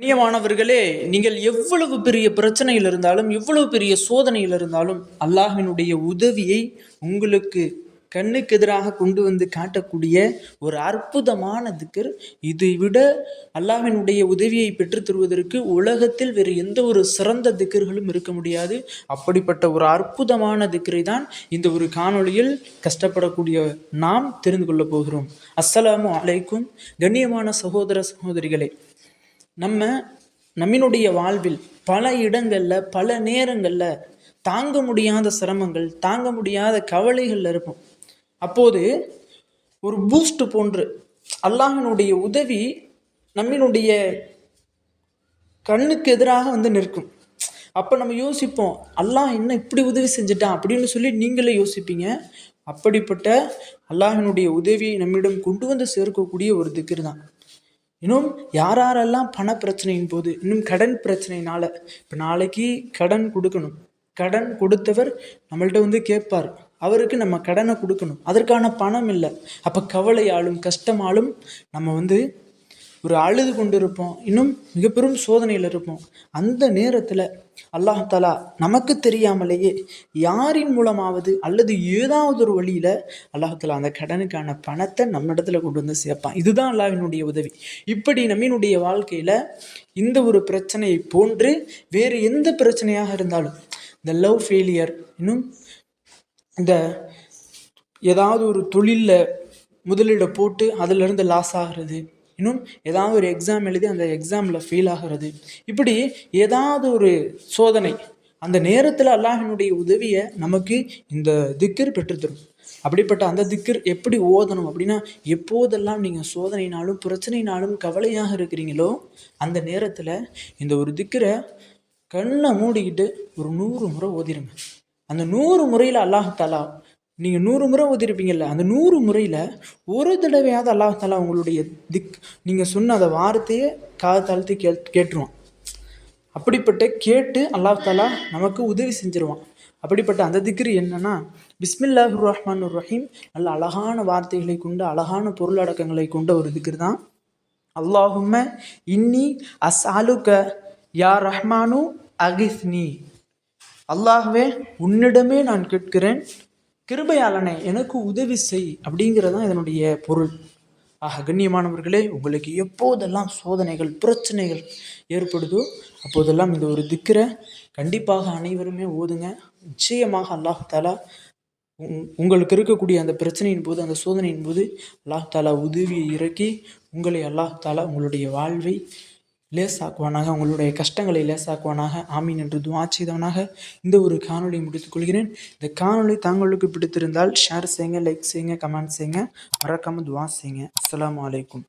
கண்ணியமானவர்களே நீங்கள் எவ்வளவு பெரிய பிரச்சனையில் இருந்தாலும் எவ்வளவு பெரிய சோதனையில் இருந்தாலும் அல்லாஹினுடைய உதவியை உங்களுக்கு கண்ணுக்கு எதிராக கொண்டு வந்து காட்டக்கூடிய ஒரு அற்புதமான திக்கர். இதை விட அல்லாஹ்வினுடைய உதவியை பெற்றுத் தருவதற்கு உலகத்தில் வேறு எந்த ஒரு சிறந்த திக்கர்களும் இருக்க முடியாது. அப்படிப்பட்ட ஒரு அற்புதமான திக்கரை தான் இந்த ஒரு காணொளியில் கஷ்டப்படக்கூடிய நாம் தெரிந்து கொள்ளப் போகிறோம். அஸ்ஸலாமு அலைக்கும். கண்ணியமான சகோதர சகோதரிகளே நம்ம நம்மினுடைய வாழ்வில் பல இடங்களில் பல நேரங்களில் தாங்க முடியாத சிரமங்கள் தாங்க முடியாத கவலைகளில் இருப்போம். அப்போது ஒரு பூஸ்ட் போன்று அல்லாஹினுடைய உதவி நம்மினுடைய கண்ணுக்கு எதிராக வந்து நிற்கும். அப்போ நம்ம யோசிப்போம் அல்லாஹ் என்ன இப்படி உதவி செஞ்சுட்டான்? அப்படின்னு சொல்லி நீங்களே யோசிப்பீங்க. அப்படிப்பட்ட அல்லாஹினுடைய உதவியை நம்மிடம் கொண்டு வந்து சேர்க்கக்கூடிய ஒரு திக்ர் தான் இன்னும் யார் யாரெல்லாம் பண பிரச்சனையின் போது இன்னும் கடன் பிரச்சனையினால இப்போ நாளைக்கு கடன் கொடுக்கணும். கடன் கொடுத்தவர் நம்மள்ட்ட வந்து கேட்பார். அவருக்கு நம்ம கடனை கொடுக்கணும். அதற்கான பணம் இல்லை. அப்போ கவலையாலும் கஷ்டமாலும் நம்ம வந்து ஒரு அழுது கொண்டு இருப்போம் இன்னும் மிக பெரும் சோதனையில் இருப்போம். அந்த நேரத்தில் அல்லாஹ் தலா நமக்கு தெரியாமலேயே யாரின் மூலமாவது அல்லது ஏதாவது ஒரு வழியில் அல்லாஹ் தலா அந்த கடனுக்கான பணத்தை நம்ம இடத்துல கொண்டு வந்து சேர்ப்பான். இதுதான் அல்லாவினுடைய உதவி. இப்படி நம்மினுடைய வாழ்க்கையில் இந்த ஒரு பிரச்சனையை போன்று வேறு எந்த பிரச்சனையாக இருந்தாலும் இந்த லவ் ஃபெயிலியர் இன்னும் இந்த ஏதாவது ஒரு தொழிலில் முதலீடை போட்டு அதிலிருந்து லாஸ் ஆகிறது இன்னும் ஏதாவது ஒரு எக்ஸாம் எழுதி அந்த எக்ஸாமில் ஃபெயில் ஆகிறது. இப்படி ஏதாவது ஒரு சோதனை அந்த நேரத்தில் அல்லாஹினுடைய உதவியை நமக்கு இந்த திக்கர் பெற்றுத்தரும். அப்படிப்பட்ட அந்த திக்கர் எப்படி ஓதணும் அப்படின்னா எப்போதெல்லாம் நீங்கள் சோதனைனாலும் பிரச்சனைனாலும் கவலையாக இருக்கிறீங்களோ அந்த நேரத்தில் இந்த ஒரு திக்கரை கண்ணை மூடிக்கிட்டு ஒரு நூறு முறை ஓதிருங்க. அந்த நூறு முறையில் அல்லாஹாலா நீங்கள் நூறு முறை ஓதிருப்பீங்கல்ல அந்த நூறு முறையில் ஒரு தடவையாவது அல்லாஹாலா உங்களுடைய திக் நீங்கள் சொன்ன அந்த வார்த்தையை காது தாழ்த்தி கே கேட்டுருவான். அப்படிப்பட்ட கேட்டு அல்லாஹாலா நமக்கு உதவி செஞ்சிருவான். அப்படிப்பட்ட அந்த திக்ரு என்னன்னா பிஸ்மில்லாஹு ரஹ்மான் ரஹீம் நல்ல அழகான வார்த்தைகளை கொண்டு அழகான பொருளடக்கங்களை கொண்ட ஒரு திக்ரு தான். அல்லாஹும்ம இன்னி அஸ் அலுக யா ரஹ்மானு அகிஸ்னி அல்லாஹ்வே உன்னிடமே நான் கேட்கிறேன் கிருபையாளனை எனக்கு உதவி செய் அப்படிங்கிறதான் இதனுடைய பொருள். ஆக கண்ணியமானவர்களே உங்களுக்கு எப்போதெல்லாம் சோதனைகள் பிரச்சனைகள் ஏற்படுதோ அப்போதெல்லாம் இந்த ஒரு திக்கரை கண்டிப்பாக அனைவருமே ஓதுங்க. நிச்சயமாக அல்லாஹ் தாலா உங்களுக்கு இருக்கக்கூடிய அந்த பிரச்சனையின் போது அந்த சோதனையின் போது அல்லாஹ் தாலா உதவியை இறக்கி உங்களை அல்லாஹ் தாலா உங்களுடைய வாழ்வை லேசாக்குவானாக உங்களுடைய கஷ்டங்களை லேசாக்குவானாக. ஆமீன் என்று துவா செய்தவனாக இந்த ஒரு காணொளியை முடித்துக் கொள்கிறேன். இந்த காணொளி தாங்களுக்கு பிடித்திருந்தால் ஷேர் செய்யுங்க லைக் செய்யுங்க கமெண்ட் செய்யுங்க. மறக்காமல் துவா செய்யுங்க. அஸ்லாம் அலைக்கும்.